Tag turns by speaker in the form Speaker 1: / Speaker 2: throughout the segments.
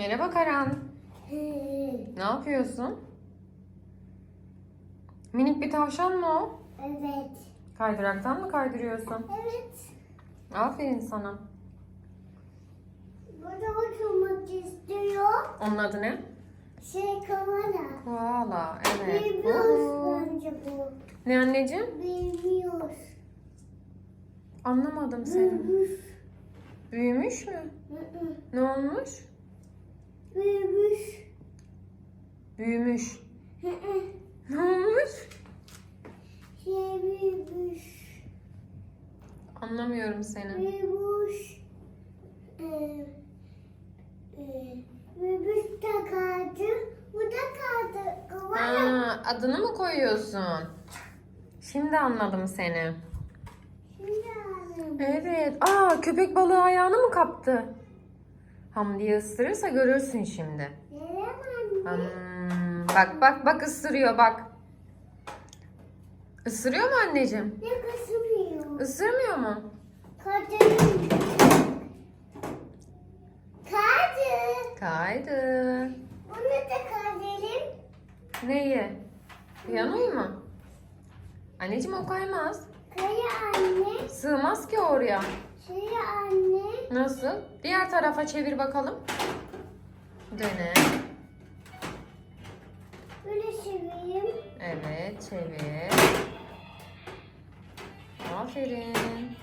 Speaker 1: Merhaba Karan. Ne yapıyorsun? Minik bir tavşan mı o?
Speaker 2: Evet.
Speaker 1: Kaydıraktan mı kaydırıyorsun?
Speaker 2: Evet.
Speaker 1: Aferin sana.
Speaker 2: Burada oturmak istiyor.
Speaker 1: Onun adı ne?
Speaker 2: Şey kamera.
Speaker 1: Koala. Evet.
Speaker 2: Bilmiyoruz
Speaker 1: Oo.
Speaker 2: bence bu.
Speaker 1: Ne anneciğim?
Speaker 2: Bilmiyoruz.
Speaker 1: Anlamadım seni.
Speaker 2: Büyümüş.
Speaker 1: Büyümüş mü?
Speaker 2: Hı hı.
Speaker 1: Ne olmuş?
Speaker 2: Büyümüş.
Speaker 1: Büyümüş. Ne olmuş?
Speaker 2: Şey büyümüş.
Speaker 1: Anlamıyorum seni.
Speaker 2: Büyümüş. Ee, e, büyümüş de kaldı. Bu da kaldı.
Speaker 1: Aa, adını mı koyuyorsun? Şimdi anladım seni.
Speaker 2: Şimdi anladım.
Speaker 1: Evet. Aa köpek balığı ayağını mı kaptı? Hamdi'yi ısırırsa görürsün şimdi.
Speaker 2: Neden anne?
Speaker 1: Hmm, bak bak bak ısırıyor bak. Isırıyor mu anneciğim?
Speaker 2: Ne kısmıyor?
Speaker 1: Isırmıyor mu?
Speaker 2: Kaderim. Kadir.
Speaker 1: Kaydı.
Speaker 2: Bunu da kaderim.
Speaker 1: Neyi? Piyanoyu mu? Anneciğim o kaymaz.
Speaker 2: Kaya anne.
Speaker 1: Sığmaz ki oraya.
Speaker 2: Şey anne.
Speaker 1: Nasıl? Diğer tarafa çevir bakalım. Dene.
Speaker 2: Seveyim.
Speaker 1: Evet çevir. Aferin.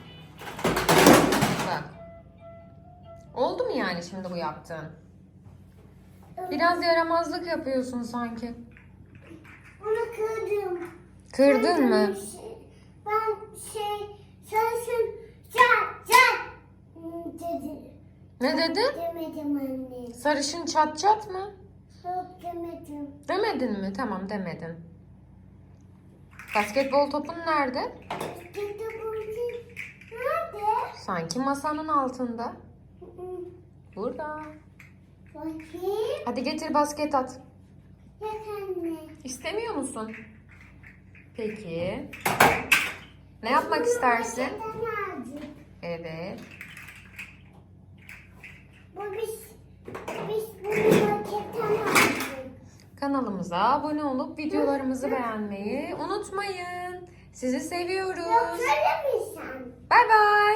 Speaker 1: Bak. Oldu mu yani şimdi bu yaptığın? Biraz yaramazlık yapıyorsun sanki.
Speaker 2: Bunu kırdım.
Speaker 1: Kırdın mı?
Speaker 2: Ben şey saçım çat çat dedi.
Speaker 1: Ne dedin?
Speaker 2: Demedim anne.
Speaker 1: Sarışın çat çat mı?
Speaker 2: Yok demedim.
Speaker 1: Demedin mi? Tamam demedin. Basketbol topun nerede?
Speaker 2: Bu nerede?
Speaker 1: Sanki masanın altında. Burada.
Speaker 2: Bakayım.
Speaker 1: Hadi getir basket at.
Speaker 2: Yok anne.
Speaker 1: İstemiyor musun? Peki. Ne yapmak istersin? Evet. Kanalımıza abone olup videolarımızı beğenmeyi unutmayın. Sizi seviyoruz.
Speaker 2: Yok söylemişsin.
Speaker 1: Bay bay.